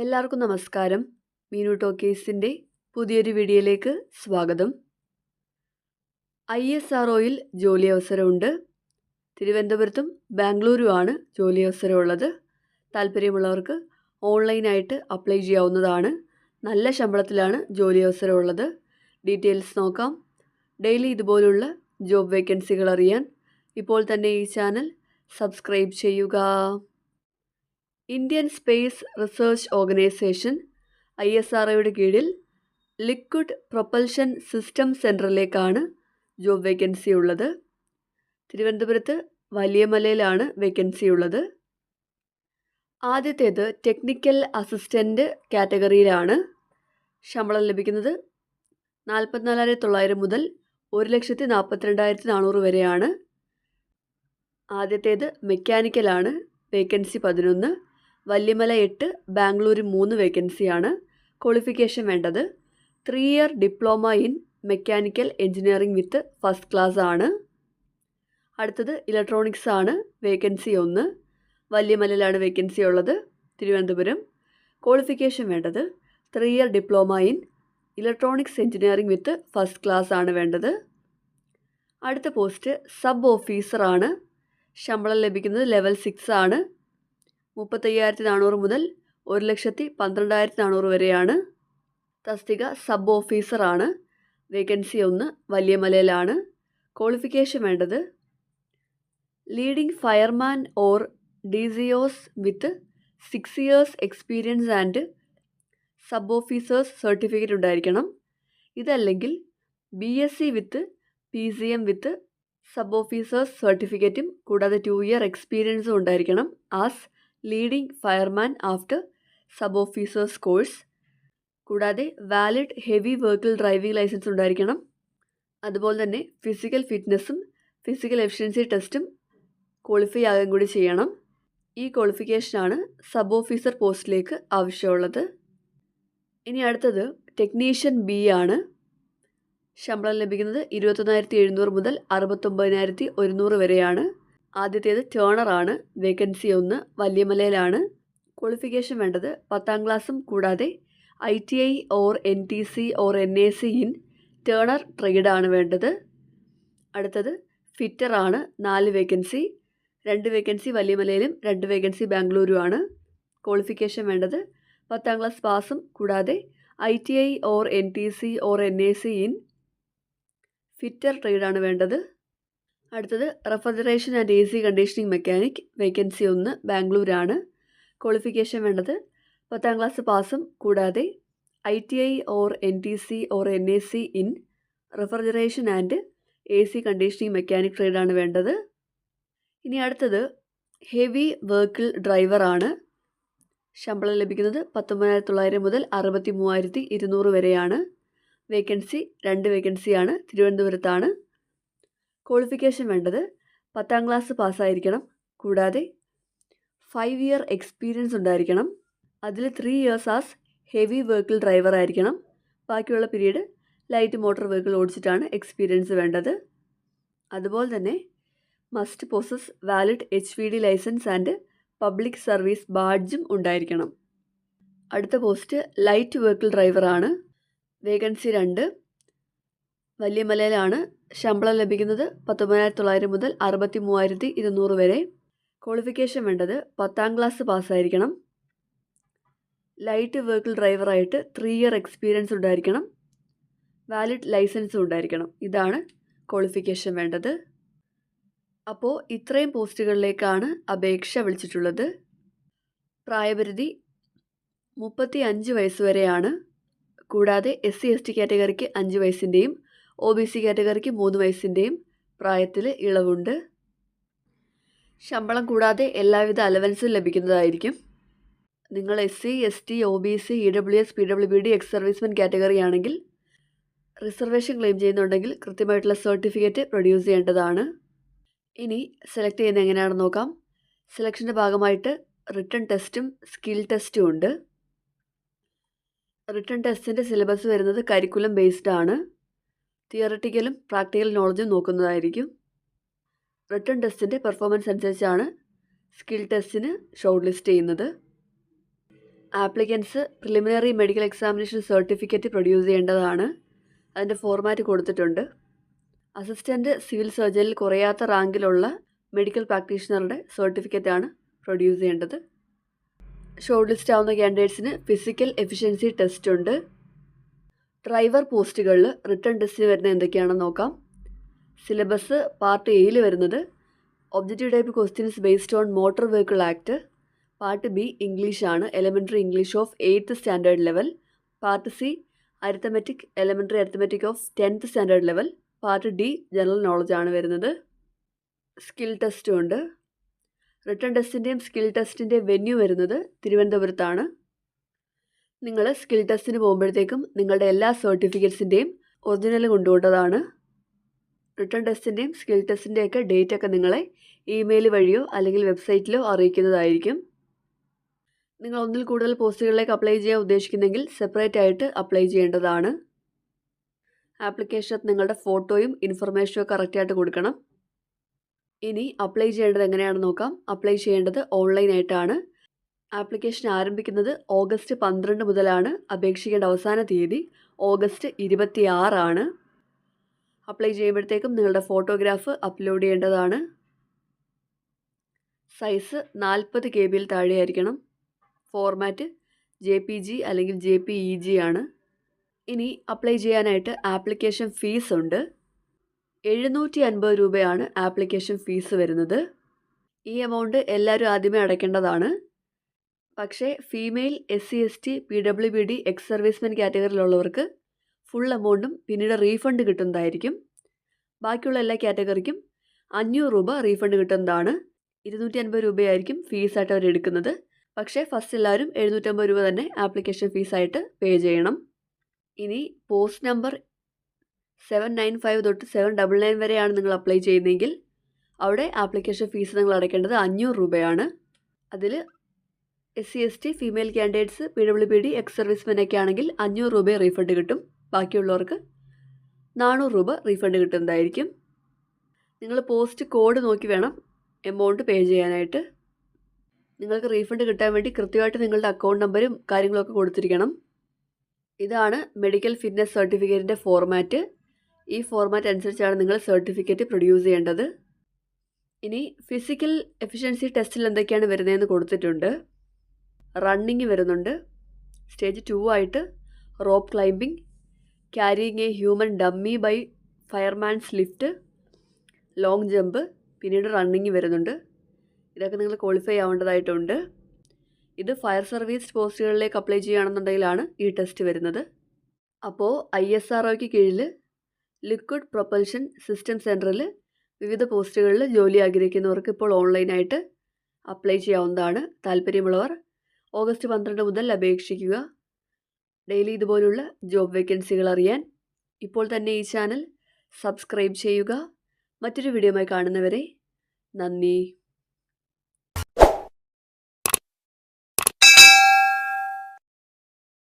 എല്ലാവർക്കും നമസ്കാരം. മീനു ടോക്കേഴ്സിന്റെ പുതിയൊരു വീഡിയോയിലേക്ക് സ്വാഗതം. ഐ എസ് ആർ ഒയിൽ ജോലി അവസരമുണ്ട് തിരുവനന്തപുരത്തും ബാംഗ്ലൂരുമാണ് ജോലി അവസരമുള്ളത് താല്പര്യമുള്ളവർക്ക് ഓൺലൈനായിട്ട് അപ്ലൈ ചെയ്യാവുന്നതാണ്. നല്ല ശമ്പളത്തിലാണ് ജോലി അവസരമുള്ളത് ഡീറ്റെയിൽസ് നോക്കാം. ഡെയിലി ഇതുപോലുള്ള ജോബ് വേക്കൻസികൾ അറിയാൻ ഇപ്പോൾ തന്നെ ഈ ചാനൽ സബ്സ്ക്രൈബ് ചെയ്യുക. Indian space research organisation I S R ഒയുടെ കീഴിൽ ലിക്വിഡ് പ്രൊപ്പൽഷൻ സിസ്റ്റം സെന്ററിലേക്കാണ് ജോബ് വേക്കൻസി ഉള്ളത്. തിരുവനന്തപുരത്ത് വലിയമലയിലാണ് വേക്കൻസി ഉള്ളത്. ആദ്യത്തേത് ടെക്നിക്കൽ അസിസ്റ്റന്റ് കാറ്റഗറിയിലാണ് ശമ്പളം ലഭിക്കുന്നത്. നാൽപ്പത്തിനാലായിരത്തി തൊള്ളായിരം മുതൽ ഒരു ലക്ഷത്തി നാൽപ്പത്തിരണ്ടായിരത്തി നാനൂറ് വരെയാണ്. ആദ്യത്തേത് മെക്കാനിക്കലാണ് വേക്കൻസി പതിനൊന്ന്. വല്യമല എട്ട് ബാംഗ്ലൂർ മൂന്ന് വേക്കൻസിയാണ് ക്വാളിഫിക്കേഷൻ വേണ്ടത്. Three year diploma in mechanical engineering with first class ആണ്. അടുത്തത് ഇലക്ട്രോണിക്സ് ആണ് വേക്കൻസി ഒന്ന്. വല്യമലയിലാണ് വേക്കൻസി ഉള്ളത് തിരുവനന്തപുരം. ക്വാളിഫിക്കേഷൻ വേണ്ടത് three year diploma in electronics engineering with first class ആണ് വേണ്ടത്. അടുത്ത പോസ്റ്റ് സബ് ഓഫീസറാണ് ശമ്പളം ലഭിക്കുന്നത് ലെവൽ സിക്സ് ആണ്. മുപ്പത്തയ്യായിരത്തി നാനൂറ് മുതൽ ഒരു ലക്ഷത്തി പന്ത്രണ്ടായിരത്തി നാനൂറ് വരെയാണ്. തസ്തിക സബ് ഓഫീസറാണ്. വേക്കൻസി ഒന്ന് വലിയ മലയിലാണ്. ക്വാളിഫിക്കേഷൻ വേണ്ടത് leading fireman or ഡിസിയോസ് with six years experience and sub officers certificate ഉണ്ടായിരിക്കണം. ഇതല്ലെങ്കിൽ B S C with P C M with sub officers സർട്ടിഫിക്കറ്റും കൂടാതെ ടു ഇയർ എക്സ്പീരിയൻസും ഉണ്ടായിരിക്കണം. As leading fireman after sub officers course കൂടാതെ valid heavy vehicle driving licence ഉണ്ടായിരിക്കണം. അതുപോലെ തന്നെ physical ഫിറ്റ്നസ്സും ഫിസിക്കൽ എഫിഷ്യൻസി ടെസ്റ്റും ക്വാളിഫൈ ആകാൻ കൂടി ചെയ്യണം. ഈ ക്വാളിഫിക്കേഷനാണ് സബ് ഓഫീസർ പോസ്റ്റിലേക്ക് ആവശ്യമുള്ളത്. ഇനി അടുത്തത് ടെക്നീഷ്യൻ ബി ആണ്. ശമ്പളം ലഭിക്കുന്നത് ഇരുപത്തൊന്നായിരത്തി എഴുന്നൂറ് മുതൽ അറുപത്തൊമ്പതിനായിരത്തി ഒരുന്നൂറ് വരെയാണ്. ആദ്യത്തേത് ടേണറാണ് വേക്കൻസി ഒന്ന് വല്യമലയിലാണ്. ക്വാളിഫിക്കേഷൻ വേണ്ടത് പത്താം ക്ലാസ്സും കൂടാതെ I T I or N T C or N A C in turner ട്രേഡാണ് വേണ്ടത്. അടുത്തത് ഫിറ്ററാണ് നാല് വേക്കൻസി. രണ്ട് വേക്കൻസി വലിയമലയിലും രണ്ട് വേക്കൻസി ബാംഗ്ലൂരുമാണ് ക്വാളിഫിക്കേഷൻ വേണ്ടത് പത്താം ക്ലാസ് പാസും കൂടാതെ I T I or N T C or N A C in fitter ട്രേഡാണ് വേണ്ടത്. അടുത്തത് refrigeration and A C conditioning mechanic vacancy ഒന്ന് ബാംഗ്ലൂരാണ്. ക്വാളിഫിക്കേഷൻ വേണ്ടത് പത്താം ക്ലാസ് പാസും കൂടാതെ I T I or N T C or N A C in refrigeration and A C conditioning mechanic ട്രേഡാണ് വേണ്ടത്. ഇനി അടുത്തത് ഹെവി വെഹിക്കിൾ ഡ്രൈവറാണ്. ശമ്പളം ലഭിക്കുന്നത് പത്തൊമ്പതിനായിരത്തി തൊള്ളായിരം മുതൽ അറുപത്തി മൂവായിരത്തി ഇരുന്നൂറ് വരെയാണ്. വേക്കൻസി രണ്ട് വേക്കൻസിയാണ് തിരുവനന്തപുരത്താണ്. ക്വാളിഫിക്കേഷൻ വേണ്ടത് പത്താം ക്ലാസ് പാസ്സായിരിക്കണം. കൂടാതെ ഫൈവ് ഇയർ എക്സ്പീരിയൻസ് ഉണ്ടായിരിക്കണം. അതിൽ three years as heavy vehicle driver ആയിരിക്കണം. ബാക്കിയുള്ള പീരീഡ് ലൈറ്റ് മോട്ടോർ വെഹിക്കിൾ ഓടിച്ചിട്ടാണ് എക്സ്പീരിയൻസ് വേണ്ടത്. അതുപോലെ തന്നെ must possess valid H V D licence and public service ബാഡ്ജും ഉണ്ടായിരിക്കണം. അടുത്ത പോസ്റ്റ് ലൈറ്റ് വെഹിക്കിൾ ഡ്രൈവറാണ് വേക്കൻസി രണ്ട്. വലിയമലയിലാണ് ശമ്പളം ലഭിക്കുന്നത് പത്തൊമ്പതിനായിരത്തി തൊള്ളായിരം മുതൽ അറുപത്തി മൂവായിരത്തി ഇരുന്നൂറ് വരെ. ക്വാളിഫിക്കേഷൻ വേണ്ടത് പത്താം ക്ലാസ് പാസ്സായിരിക്കണം. ലൈറ്റ് വെഹിക്കിൾ ഡ്രൈവറായിട്ട് ത്രീ ഇയർ എക്സ്പീരിയൻസ് ഉണ്ടായിരിക്കണം. വാലിഡ് ലൈസൻസും ഉണ്ടായിരിക്കണം. ഇതാണ് ക്വാളിഫിക്കേഷൻ വേണ്ടത്. അപ്പോൾ ഇത്രയും പോസ്റ്റുകളിലേക്കാണ് അപേക്ഷ വിളിച്ചിട്ടുള്ളത്. പ്രായപരിധി മുപ്പത്തി അഞ്ച് വയസ്സ് വരെയാണ്. കൂടാതെ എസ് സി എസ് ടി കാറ്റഗറിക്ക് അഞ്ച് വയസ്സിന്റെയും ഒ ബി സി കാറ്റഗറിക്ക് മൂന്ന് വയസ്സിന്റെയും പ്രായത്തിൽ ഇളവുണ്ട്. ശമ്പളം കൂടാതെ എല്ലാവിധ അലവൻസും ലഭിക്കുന്നതായിരിക്കും. നിങ്ങൾ S C S T O B C E W S P W B D ex servicemen category ആണെങ്കിൽ റിസർവേഷൻ ക്ലെയിം ചെയ്യുന്നുണ്ടെങ്കിൽ കൃത്യമായിട്ടുള്ള സർട്ടിഫിക്കറ്റ് പ്രൊഡ്യൂസ് ചെയ്യേണ്ടതാണ്. ഇനി സെലക്ട് ചെയ്യുന്നത് എങ്ങനെയാണെന്ന് നോക്കാം. സെലക്ഷന്റെ ഭാഗമായിട്ട് റിട്ടേൺ ടെസ്റ്റും സ്കിൽ ടെസ്റ്റും ഉണ്ട്. റിട്ടേൺ ടെസ്റ്റിന്റെ സിലബസ് വരുന്നത് കരിക്കുലം ബേസ്ഡ് ആണ്. തിയറട്ടിക്കലും പ്രാക്ടിക്കൽ നോളജും നോക്കുന്നതായിരിക്കും. റിട്ടേൺ ടെസ്റ്റിന്റെ പെർഫോമൻസ് അനുസരിച്ചാണ് സ്കിൽ ടെസ്റ്റിന് ഷോർട്ട് ലിസ്റ്റ് ചെയ്യുന്നത്. Applicants preliminary medical examination certificate produce ചെയ്യേണ്ടതാണ്. അതിന്റെ ഫോർമാറ്റ് കൊടുത്തിട്ടുണ്ട്. അസിസ്റ്റന്റ് സിവിൽ സർജനിൽ കുറയാത്ത റാങ്കിലുള്ള മെഡിക്കൽ പ്രാക്ടീഷണറുടെ സർട്ടിഫിക്കറ്റാണ് പ്രൊഡ്യൂസ് ചെയ്യേണ്ടത്. ഷോർട്ട് ലിസ്റ്റ് ആവുന്ന ക്യാൻഡിഡേറ്റ്സിന് ഫിസിക്കൽ എഫിഷ്യൻസി ടെസ്റ്റ് ഉണ്ട്. ഡ്രൈവർ പോസ്റ്റുകളിൽ റിട്ടേൺ ടെസ്റ്റിന് വരുന്നത് എന്തൊക്കെയാണെന്ന് നോക്കാം. സിലബസ് പാർട്ട് എയിൽ വരുന്നത് objective type questions based on motor vehicle act part B English ആണ്. Elementary English of eighth standard level part C arithmetic elementary arithmetic of tenth standard level part D general knowledge ആണ് വരുന്നത്. Skill ടെസ്റ്റും ഉണ്ട്. Written ടെസ്റ്റിന്റെയും skill ടെസ്റ്റിന്റെയും venue വരുന്നത് തിരുവനന്തപുരത്താണ്. നിങ്ങൾ സ്കിൽ ടെസ്റ്റിന് പോകുമ്പോഴത്തേക്കും നിങ്ങളുടെ എല്ലാ സർട്ടിഫിക്കറ്റ്സിന്റെയും ഒറിജിനൽ കൊണ്ടുപോകേണ്ടതാണ് റിട്ടേൺ ടെസ്റ്റിന്റെയും സ്കിൽ ടെസ്റ്റിന്റെയൊക്കെ ഡേറ്റ് ഒക്കെ നിങ്ങളെ ഇമെയിൽ വഴിയോ അല്ലെങ്കിൽ വെബ്സൈറ്റിലോ അറിയിക്കുന്നതായിരിക്കും. നിങ്ങൾ ഒന്നിൽ കൂടുതൽ പോസ്റ്റുകളിലേക്ക് അപ്ലൈ ചെയ്യാൻ ഉദ്ദേശിക്കുന്നെങ്കിൽ സെപ്പറേറ്റ് ആയിട്ട് അപ്ലൈ ചെയ്യേണ്ടതാണ്. ആപ്ലിക്കേഷനകത്ത് നിങ്ങളുടെ ഫോട്ടോയും ഇൻഫർമേഷനും കറക്റ്റായിട്ട് കൊടുക്കണം. ഇനി അപ്ലൈ ചെയ്യേണ്ടത് എങ്ങനെയാണെന്ന് നോക്കാം. അപ്ലൈ ചെയ്യേണ്ടത് ഓൺലൈനായിട്ടാണ് ആപ്ലിക്കേഷൻ ആരംഭിക്കുന്നത് ഓഗസ്റ്റ് പന്ത്രണ്ട് മുതലാണ്. അപേക്ഷിക്കേണ്ട അവസാന തീയതി ഓഗസ്റ്റ് ഇരുപത്തി ആറാണ് അപ്ലൈ ചെയ്യുമ്പോഴത്തേക്കും നിങ്ങളുടെ ഫോട്ടോഗ്രാഫ് അപ്ലോഡ് ചെയ്യേണ്ടതാണ്. സൈസ് നാൽപ്പത് കെ ബിയിൽ താഴെയായിരിക്കണം. ഫോർമാറ്റ് ജെ പി ജി അല്ലെങ്കിൽ ജെ പി ഇ ജി ആണ്. ഇനി അപ്ലൈ ചെയ്യാനായിട്ട് ആപ്ലിക്കേഷൻ ഫീസ് ഉണ്ട്. എഴുന്നൂറ്റി അൻപത് രൂപയാണ് ആപ്ലിക്കേഷൻ ഫീസ് വരുന്നത്. ഈ എമൗണ്ട് എല്ലാവരും ആദ്യമേ അടയ്ക്കേണ്ടതാണ്. പക്ഷേ female S C S T P W B D ex servicemen കാറ്റഗറിയിലുള്ളവർക്ക് full എമൗണ്ടും പിന്നീട് റീഫണ്ട് കിട്ടുന്നതായിരിക്കും. ബാക്കിയുള്ള എല്ലാ കാറ്റഗറിക്കും അഞ്ഞൂറ് രൂപ റീഫണ്ട് കിട്ടുന്നതാണ്. ഇരുന്നൂറ്റി അൻപത് രൂപയായിരിക്കും ഫീസായിട്ട് അവർ എടുക്കുന്നത്. പക്ഷേ ഫസ്റ്റ് എല്ലാവരും എഴുന്നൂറ്റമ്പത് രൂപ തന്നെ ആപ്ലിക്കേഷൻ ഫീസായിട്ട് പേ ചെയ്യണം. ഇനി post number seven nine five തൊട്ട് സെവൻ ഡബിൾ നയൻ വരെയാണ് നിങ്ങൾ അപ്ലൈ ചെയ്യുന്നതെങ്കിൽ അവിടെ ആപ്ലിക്കേഷൻ ഫീസ് നിങ്ങൾ അടയ്ക്കേണ്ടത് അഞ്ഞൂറ് രൂപയാണ്. അതിൽ S C S T female candidates P W P D ex സർവീസ്മെനൊക്കെ ആണെങ്കിൽ അഞ്ഞൂറ് രൂപ റീഫണ്ട് കിട്ടും. ബാക്കിയുള്ളവർക്ക് നാനൂറ് രൂപ റീഫണ്ട് കിട്ടുന്നതായിരിക്കും. നിങ്ങൾ പോസ്റ്റ് കോഡ് നോക്കി വേണം എമൗണ്ട് പേ ചെയ്യാനായിട്ട്. നിങ്ങൾക്ക് റീഫണ്ട് കിട്ടാൻ വേണ്ടി കൃത്യമായിട്ട് നിങ്ങളുടെ അക്കൗണ്ട് നമ്പരും കാര്യങ്ങളൊക്കെ കൊടുത്തിരിക്കണം. ഇതാണ് മെഡിക്കൽ ഫിറ്റ്നസ് സർട്ടിഫിക്കറ്റിന്റെ ഫോർമാറ്റ്. ഈ ഫോർമാറ്റ് അനുസരിച്ചാണ് നിങ്ങൾ സർട്ടിഫിക്കറ്റ് പ്രൊഡ്യൂസ് ചെയ്യേണ്ടത്. ഇനി ഫിസിക്കൽ എഫിഷ്യൻസി ടെസ്റ്റിൽ എന്തൊക്കെയാണ് വരുന്നതെന്ന് കൊടുത്തിട്ടുണ്ട്. റണ്ണിങ് വരുന്നുണ്ട്. സ്റ്റേജ് ടു ആയിട്ട് rope climbing carrying a human dummy by fireman's lift long jump പിന്നീട് റണ്ണിങ് വരുന്നുണ്ട്. ഇതൊക്കെ നിങ്ങൾ ക്വാളിഫൈ ആവേണ്ടതായിട്ടുണ്ട്. ഇത് ഫയർ സർവീസ് പോസ്റ്റുകളിലേക്ക് അപ്ലൈ ചെയ്യുകയാണെന്നുണ്ടെങ്കിലാണ് ഈ ടെസ്റ്റ് വരുന്നത്. അപ്പോൾ ഐ എസ് ആർ ഒക്ക് കീഴിൽ ലിക്വിഡ് പ്രൊപ്പൽഷൻ സിസ്റ്റം സെന്ററിൽ വിവിധ പോസ്റ്റുകളിൽ ജോലി ആഗ്രഹിക്കുന്നവർക്ക് ഇപ്പോൾ ഓൺലൈനായിട്ട് അപ്ലൈ ചെയ്യാവുന്നതാണ്. താല്പര്യമുള്ളവർ ഓഗസ്റ്റ് പന്ത്രണ്ട് മുതൽ അപേക്ഷിക്കുക. ഡെയിലി ഇതുപോലുള്ള ജോബ് വേക്കൻസികൾ അറിയാൻ ഇപ്പോൾ തന്നെ ഈ ചാനൽ സബ്സ്ക്രൈബ് ചെയ്യുക. മറ്റൊരു വീഡിയോയുമായി കാണുന്നവരെ നന്ദി.